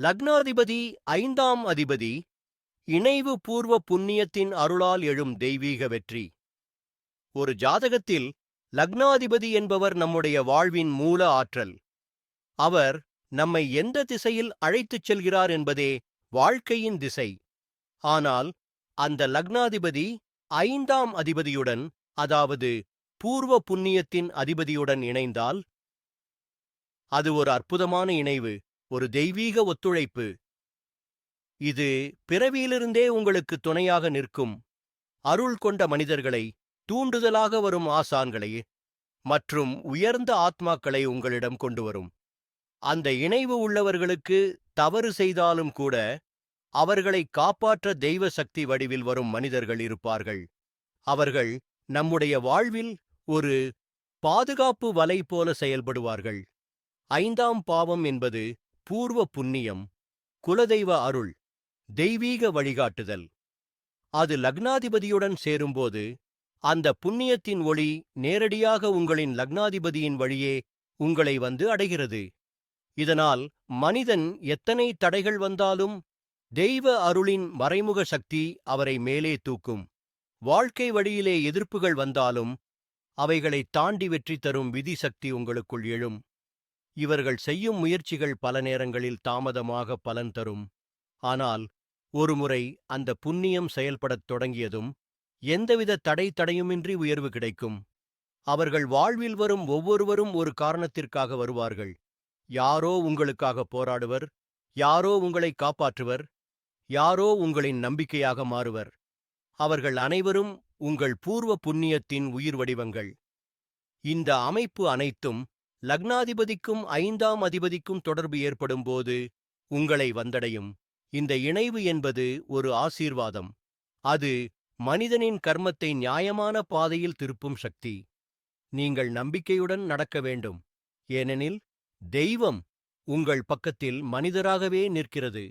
லக்னாதிபதி ஐந்தாம் அதிபதி இணைவு பூர்வ புண்ணியத்தின் அருளால் எழும் தெய்வீக வெற்றி. ஒரு ஜாதகத்தில் லக்னாதிபதி என்பவர் நம்முடைய வாழ்வின் மூல ஆற்றல். அவர் நம்மை எந்த திசையில் அழைத்துச் செல்கிறார் என்பதே வாழ்க்கையின் திசை. ஆனால் அந்த லக்னாதிபதி ஐந்தாம் அதிபதியுடன் அதாவது பூர்வ புண்ணியத்தின் அதிபதியுடன் இணைந்தால் அது ஒரு அற்புதமான இணைவு. ஒரு தெய்வீக ஒத்துழைப்பு. இது பிறவியிலிருந்தே உங்களுக்கு துணையாக நிற்கும். அருள் கொண்ட மனிதர்களை தூண்டுதலாக வரும் ஆசான்களை மற்றும் உயர்ந்த ஆத்மாக்களை உங்களிடம் கொண்டு வரும். அந்த இணைவு உள்ளவர்களுக்கு தவறு செய்தாலும் கூட அவர்களை காப்பாற்ற தெய்வ சக்தி வடிவில் வரும் மனிதர்கள் இருப்பார்கள். அவர்கள் நம்முடைய வாழ்வில் ஒரு பாதுகாப்பு வலை போல செயல்படுவார்கள். ஐந்தாம் பாவம் என்பது பூர்வ புண்ணியம் குலதெய்வ அருள் தெய்வீக வழிகாட்டுதல். அது லக்னாதிபதியுடன் சேரும்போது அந்த புண்ணியத்தின் ஒளி நேரடியாக உங்களின் லக்னாதிபதியின் வழியே உங்களை வந்து அடைகிறது. இதனால் மனிதன் எத்தனை தடைகள் வந்தாலும் தெய்வ அருளின் மறைமுக சக்தி அவரை மேலே தூக்கும். வாழ்க்கை வழியிலே எதிர்ப்புகள் வந்தாலும் அவைகளை தாண்டி வெற்றி தரும் விதி சக்தி உங்களுக்குள் எழும். இவர்கள் செய்யும் முயற்சிகள் பல நேரங்களில் தாமதமாக பலன் தரும். ஆனால் ஒருமுறை அந்த புண்ணியம் செயல்படத் தொடங்கியதும் எந்தவித தடை தடையுமின்றி உயர்வு கிடைக்கும். அவர்கள் வாழ்வில் வரும் ஒவ்வொருவரும் ஒரு காரணத்திற்காக வருவார்கள். யாரோ உங்களுக்காக போராடுவர் யாரோ உங்களை காப்பாற்றுவர் யாரோ உங்களின் நம்பிக்கையாக மாறுவர். அவர்கள் அனைவரும் உங்கள் பூர்வ புண்ணியத்தின் உயிர் வடிவங்கள். இந்த அமைப்பு அனைத்தும் லக்னாதிபதிக்கும் ஐந்தாம் அதிபதிக்கும் தொடர்பு ஏற்படும்போது உங்களை வந்தடையும். இந்த இணைவு என்பது ஒரு ஆசீர்வாதம். அது மனிதனின் கர்மத்தை நியாயமான பாதையில் திருப்பும் சக்தி. நீங்கள் நம்பிக்கையுடன் நடக்க வேண்டும். ஏனெனில் தெய்வம் உங்கள் பக்கத்தில் மனிதராகவே நிற்கிறது.